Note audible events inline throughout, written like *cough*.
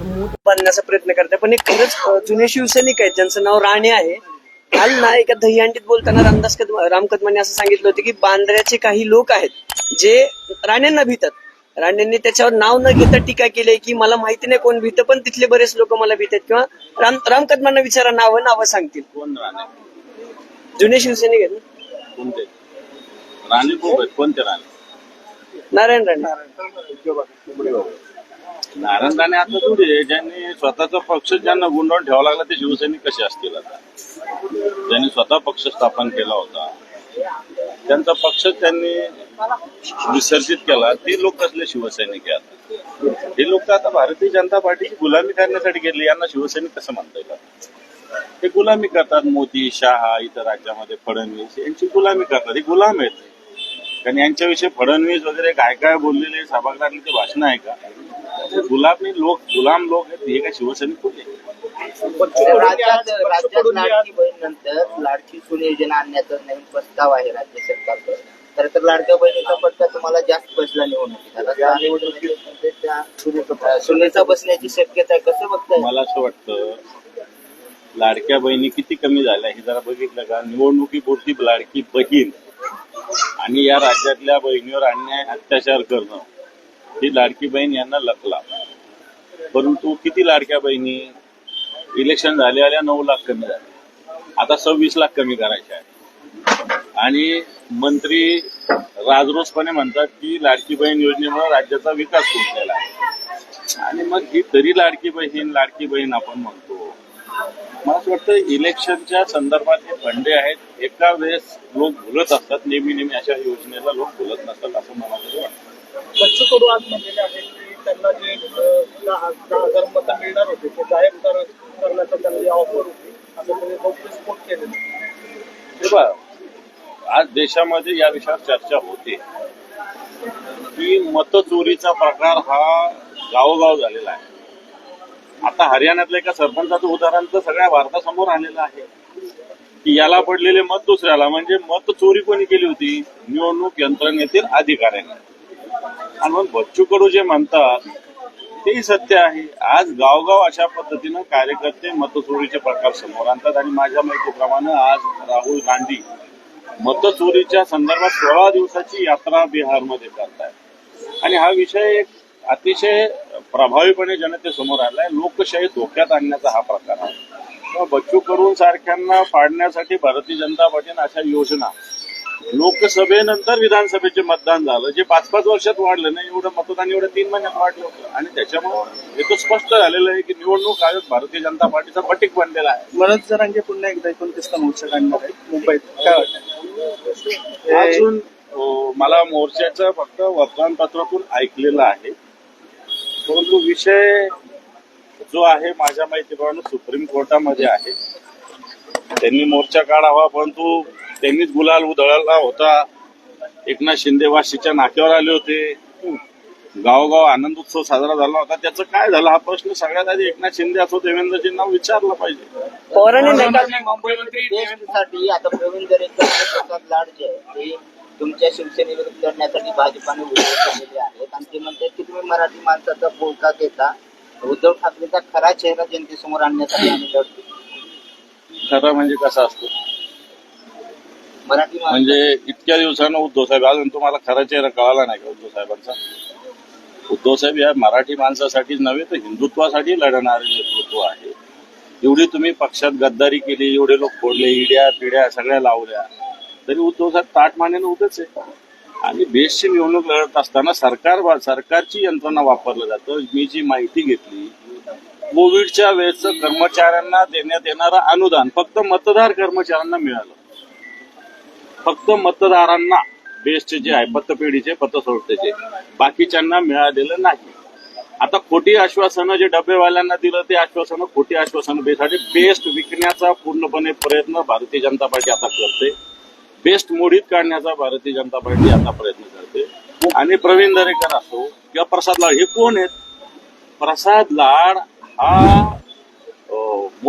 बांधण्याचा प्रयत्न करते पण एक खरंच जुने शिवसैनिक आहेत ज्यांचं नाव राणे आहे काल ना एका दहीहंडीत बोलताना रामदास कदम राम कदमांनी असं सांगितलं होतं की बांद्र्याचे काही लोक आहेत जे राण्यांना भीतात. राण्यांनी त्याच्यावर नाव न घेता टीका केली की मला माहिती नाही कोण भीतं पण तिथले बरेच लोक मला भीतात किंवा राम राम कदमांना विचारा नावं नावं सांगतील. कोण राणे? जुने शिवसैनिक आहेत ना? कोणते? राणे खूप आहेत? कोणते राणे. नारायण राणे. नारायण राणे आता थोडी ज्यांनी स्वतःचा पक्ष ज्यांना गुंडाळून ठेवा लागला ते शिवसैनिक कसे असतील आता? ज्यांनी स्वतः पक्ष स्थापन केला होता त्यांचा पक्ष त्यांनी विसर्जित केला. ते लोक कसले शिवसैनिक आहे आता हे लोक आता भारतीय जनता पार्टीची गुलामी करण्यासाठी गेले यांना शिवसैनिक कसं म्हणता येईल? ते गुलामी करतात मोदी शहा इतर राज्यामध्ये फडणवीस यांची गुलामी करतात. हे गुलाम आहेत. कारण यांच्याविषयी फडणवीस वगैरे काय काय बोललेले सभागृहातले ते भाषण आहे का? गुलामी लोक गुलाम लोक आहेत हे काय शिवसैनिक कुठे राज्यात राज्यात लाडकी बहीण नंतर लाडकी सून योजना आणण्याचा नवीन प्रस्ताव आहे राज्य सरकारचा. तर तर लाडक्या बहिणीचा तुम्हाला जास्त बसला सुनेचा बसण्याची शक्यता आहे. कसं बघताय? मला असं वाटतं लाडक्या बहिणी किती कमी झाल्या हे जरा बघितलं का? निवडणुकीपुरती लाडकी बहीण आणि या राज्यातल्या बहिणीवर अन्याय अत्याचार करणं. ही लाडकी बहीण यांना लकला परंतु किती लाडक्या बहिणी इलेक्शन झाले आल्या नऊ लाख कमी झाले. आता सव्वीस लाख कमी करायचे आहे. आणि मंत्री राजरोसपणे म्हणतात की लाडकी बहीण योजनेमुळे राज्याचा विकास होऊन आहे आणि मग ही तरी लाडकी बहीण लाडकी बहीण आपण म्हणतो. मला असं वाटतं इलेक्शनच्या संदर्भात हे फंडे आहेत. एका वेळेस लोक भुलत असतात. नेहमी नेहमी अशा योजनेला लोक भुलत नसतात असं मला तरी वाटतं. बच्चू कडू आज म्हणलेले आहे की त्यांना जे दहा हजार मतं मिळणार होते ते जाहीर कर- करण्याचा त्यांना ऑफर होती असं त्यांनी गौप्यस्फोट केलेला. हे आज देशामध्ये या विषयावर चर्चा होते. की मतचोरीचा प्रकार हा गावोगाव झालेला आहे. आता हरियाणातल्या एका सरपंचाचं उदाहरण तर सगळ्या भारतासमोर आलेलं आहे. की याला पडलेले मत दुसऱ्याला म्हणजे मत चोरी कोणी केली होती? निवडणूक यंत्रणेतील अधिकाऱ्यांनी. आणि मग बच्चू कडू जे म्हणतात तेही सत्य आहे. आज गावगाव अशा पद्धतीनं कार्यकर्ते मतचोरीचे प्रकार समोर आणतात. आणि माझ्या माहितीप्रमाणे आज राहुल गांधी मतचोरीच्या संदर्भात सोळा दिवसाची यात्रा बिहारमध्ये करतायत. आणि हा विषय एक अतिशय प्रभावीपणे जनतेसमोर आलाय. लोकशाही धोक्यात आणण्याचा हा प्रकार आहे. बच्चू करून सारख्यांना पाडण्यासाठी भारतीय जनता पार्टीनं अशा योजना लोकसभेनंतर विधानसभेचे मतदान झालं. जे पाच पाच वर्षात वाढलं नाही एवढं मतदान एवढं तीन महिन्यात वाढलं होतं. आणि त्याच्यामुळं हे तर स्पष्ट झालेलं आहे की निवडणूक आयोग भारतीय जनता पार्टीचा पटीक बनलेला आहे. मनोज जरांगे पुन्हा एकदा एकोणतीसला मोर्चा काढणार आहे मुंबईत. काय वाटतं? अजून मला मोर्चाचं फक्त वर्तमानपत्रातून ऐकलेलं आहे. परंतु विषय जो आहे माझ्या माहितीप्रमाणे सुप्रीम कोर्टामध्ये आहे. त्यांनी मोर्चा काढावा परंतु त्यांनीच गुलाल उधळला होता. एकनाथ शिंदे वाशीच्या नाक्यावर आले होते. गावोगाव आनंद उत्सव साजरा झाला होता. त्याचं काय झालं? हा प्रश्न सगळ्यात आधी एकनाथ शिंदे असो देवेंद्रजींना विचारला पाहिजे. देशासाठी आता प्रवीण दरेकर लाड जे आहे ते तुमच्या शिवसेनेविरुद्ध लढण्यासाठी भाजपाने उभे केलेले आहेत. आणि ते म्हणतात की तुम्ही मराठी माणसाचा बोलका देता उद्धव ठाकरेचा खरा चेहरा जनतेसमोर आणण्यासाठी आम्ही लढतो. खरं म्हणजे कसं असतं? म्हणजे इतक्या दिवसानं उद्धव साहेब अजून तुम्हाला खरा चेहरा कळाला नाही का उद्धव साहेबांचा? उद्धव साहेब या मराठी माणसासाठीच नव्हे तर हिंदुत्वासाठी लढणारे नेतृत्व आहे. एवढी तुम्ही पक्षात गद्दारी केली एवढे लोक फोडले इड्या पिड्या सगळ्या लावल्या. तरी उद्धव साहेब ताट मानेनं उभेच आहे आणि बेस्टची निवडणूक लढत असताना सरकार सरकारची यंत्रणा वापरलं जातं. मी जी माहिती घेतली कोविडच्या वेळेचं कर्मचाऱ्यांना देण्यात येणारं अनुदान फक्त मतदार कर्मचाऱ्यांना मिळालं. फक्त मतदारांना बेस्ट जे आहे पतपेढीचे पतसंस्थेचे. बाकीच्यांना मिळालेलं नाही. आता खोटी आश्वासनं जे डबेवाल्यांना दिलं ते आश्वासनं खोटी आश्वासनं बेसाठी बेस्ट विकण्याचा पूर्णपणे प्रयत्न भारतीय जनता पार्टी आता करते. बेस्ट मोडीत काढण्याचा भारतीय जनता पार्टी आता प्रयत्न करते. आणि प्रवीण दरेकर असो किंवा प्रसाद लाड हे कोण आहेत? प्रसाद लाड हा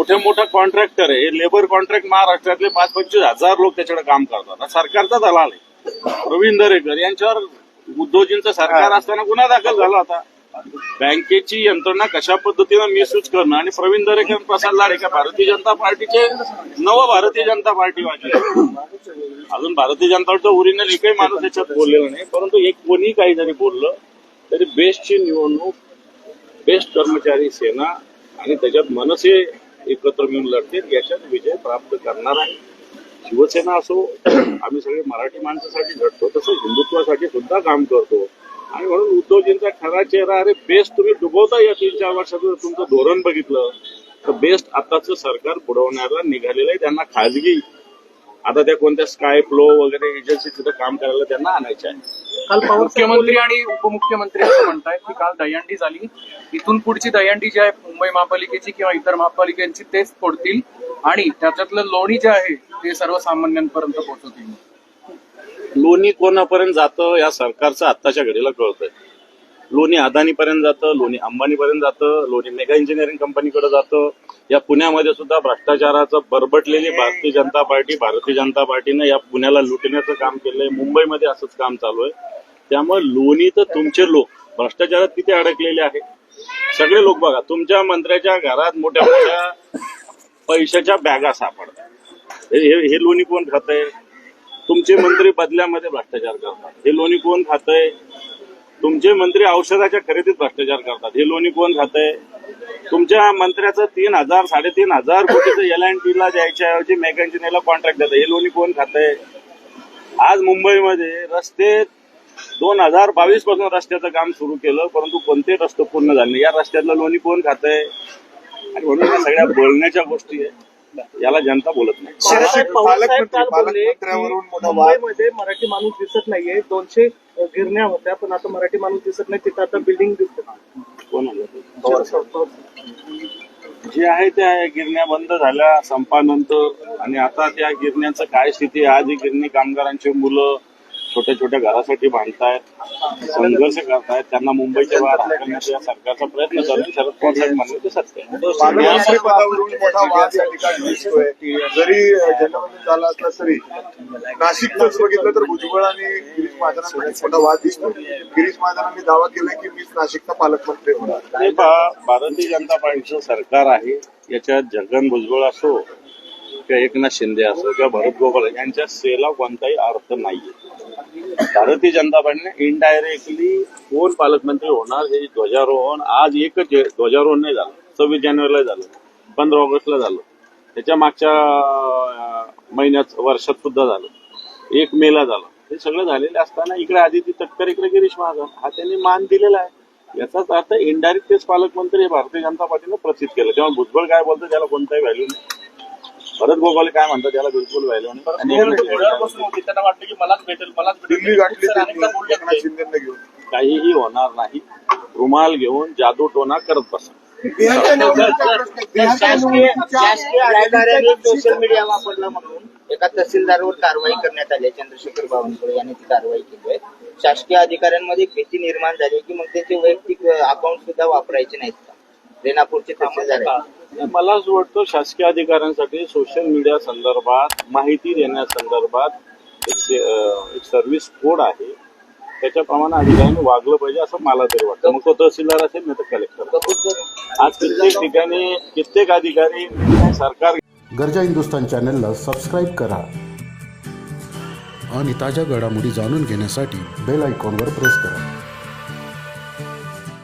मोठे मोठा कॉन्ट्रॅक्टर आहे. हे लेबर कॉन्ट्रॅक्ट महाराष्ट्रातले पाच पंचवीस हजार लोक त्याच्याकडे काम करतात. सरकारचा दलाल आहे. प्रवीण दरेकर यांच्यावर उद्धवजींचं सरकार असताना गुन्हा दाखल झाला होता. बँकेची यंत्रणा कशा पद्धतीनं मिसयूज करणं आणि प्रवीण दरेकर प्रसाद लाडेकर भारतीय जनता पार्टीचे नव भारतीय जनता पार्टी वाटले अजून भारतीय जनता पार्टीचा ओरिजिनल एकही माणूस याच्यात बोललेला नाही परंतु एक कोणी काही जरी बोललं तरी बेस्टची निवडणूक बेस्ट कर्मचारी सेना आणि त्याच्यात मनसे एकत्र मिळून लढतील याच्यात विजय प्राप्त करणार आहे. शिवसेना असो *clears throat* आम्ही सगळे मराठी माणसासाठी लढतो तसं हिंदुत्वासाठी सुद्धा काम करतो. आणि म्हणून उद्धवजींचा खरा चेहरा अरे बेस्ट तुम्ही डुबवता या तीन चार वर्षाचं तुमचं धोरण बघितलं. तर बेस्ट आताचं सरकार बुडवण्याला निघालेलं आहे त्यांना खाजगी आता त्या कोणत्या स्काय फ्लो वगैरे एजन्सी तिथं काम करायला त्यांना आणायचे आहे. काल मुख्यमंत्री आणि उपमुख्यमंत्री असं म्हणतायत की काल दहीहंडी झाली. इथून पुढची दहीहंडी जी आहे मुंबई महापालिकेची किंवा इतर महापालिकांची तेच फोडतील आणि त्याच्यातलं लोणी जे आहे ते सर्वसामान्यांपर्यंत पोहोचवतील. लोणी कोणापर्यंत जातं या सरकारचं आत्ताच्या घडीला कळतंय. लोणी अदानीपर्यंत जातं लोणी अंबानीपर्यंत जातं लोणी मेगा इंजिनिअरिंग कंपनीकडे जातं. या पुण्यामध्ये सुद्धा भ्रष्टाचाराचं बरबटलेली भारतीय जनता पार्टी भारतीय जनता पार्टीनं या पुण्याला लुटण्याचं काम केलंय. मुंबईमध्ये असंच काम चालू आहे. त्यामुळे लोणी तर तुमचे लोक भ्रष्टाचारात किती अडकलेले आहे सगळे लोक बघा तुमच्या मंत्र्याच्या घरात मोठ्या मोठ्या पैशाच्या बॅगा सापडतात. हे हे- हे लोणी कोण खातंय? तुमचे मंत्री बदल्यामध्ये भ्रष्टाचार करतात. हे लोणी कोण खातंय? तुमचे मंत्री औषधाच्या खरेदीत भ्रष्टाचार करतात. हे लोणी कोण खातंय? तुमच्या मंत्र्याचं तीन हजार साडेतीन हजार कोटीचं एल अँड टीला द्यायच्या ऐवजी कॉन्ट्रॅक्ट देतं हे लोणी कोण खातंय? आज मुंबईमध्ये रस्ते दोन हजार बावीसपासून रस्त्याचं काम सुरू केलं परंतु कोणते रस्ते पूर्ण झाले या रस्त्यातलं लोणी कोण खातंय? आणि म्हणून या सगळ्या बोलण्याच्या गोष्टी आहे याला जनता बोलत नाही शरद पवार काल बोलले. मुंबईमध्ये मराठी माणूस दिसत नाहीये दोनशे गिरण्या होत्या पण आता मराठी माणूस दिसत नाही तिथं आता बिल्डिंग दिसत. जे आहे त्या गिरण्या बंद झाल्या संपानंतर आणि आता त्या गिरण्याचं काय स्थिती आहे? आज ही गिरणी कामगारांची मुलं छोट्या छोट्या घरासाठी बांधतायत संघर्ष करतायत त्यांना मुंबईच्या बाहेर हाकलण्याचा या सरकारचा प्रयत्न आहे. शरद पवार साहेब आहे. की जरी जलबंधन झाला असला तरी नाशिकच बघितलं तर भुजबळ आणि गिरीश महाजनांमध्ये मोठा वाद दिसतो गिरीश महाजनांनी दावा केलाय की मीच नाशिकचा पालकमंत्री होणार हे पहा भारतीय जनता पार्टीचं सरकार आहे याच्यात जगन भुजबळ असो किंवा एकनाथ शिंदे असो किंवा भरत गोपाळ यांच्या सेला कोणताही अर्थ नाहीये भारतीय जनता पार्टीने इनडायरेक्टली कोण पालकमंत्री होणार हे ध्वजारोहण आज एकच ध्वजारोहण नाही झालं सव्वीस जानेवारीला झालं पंधरा ऑगस्टला झालं. त्याच्या मागच्या महिन्यात वर्षात सुद्धा झालं. एक मेला झालं. हे सगळं झालेलं असताना इकडे आदिती तटकर इकडे गिरीश महाजन हा त्यांनी मान दिलेला आहे. याचाच अर्थ इनडायरेक्ट तेच पालकमंत्री हे भारतीय जनता पार्टीनं प्रसिद्ध केलं. तेव्हा भुजबळ काय बोलतं त्याला कोणताही व्हॅल्यू नाही. भरत गोगावले काय म्हणतात त्याला बिलकुल दिल्ली गाठली शिंदेना घेऊन. काहीही होणार नाही. रुमाल घेऊन जादू टोना करत बसा. शासकीय शासकीय अधिकाऱ्यांनी सोशल मीडिया वापरला म्हणून एका तहसीलदारवर कारवाई करण्यात आली आहे. चंद्रशेखर बावनकुळे यांनी ती कारवाई केली आहे. शासकीय अधिकाऱ्यांमध्ये एक भीती निर्माण झाली की मग त्यांचे वैयक्तिक अकाउंट सुद्धा वापरायचे नाहीत का? रेणापूरचे तहसीलदार आहेत. मला असं वाटतं शासकीय अधिकाऱ्यांसाठी सोशल मीडिया संदर्भात माहिती देण्यासंदर्भात एक एक सर्व्हिस कोड आहे. त्याच्याप्रमाणे अधिकाऱ्यांनी वागलं पाहिजे असं मला तरी वाटतं. मग तो तहसीलदार असेल नाही तर कलेक्टर आज कित्येक ठिकाणी कित्येक अधिकारी सरकार गरजा हिंदुस्तान चॅनलला सबस्क्राईब करा. आणि ताज्या घडामोडी जाणून घेण्यासाठी बेल आयकॉनवर प्रेस करा.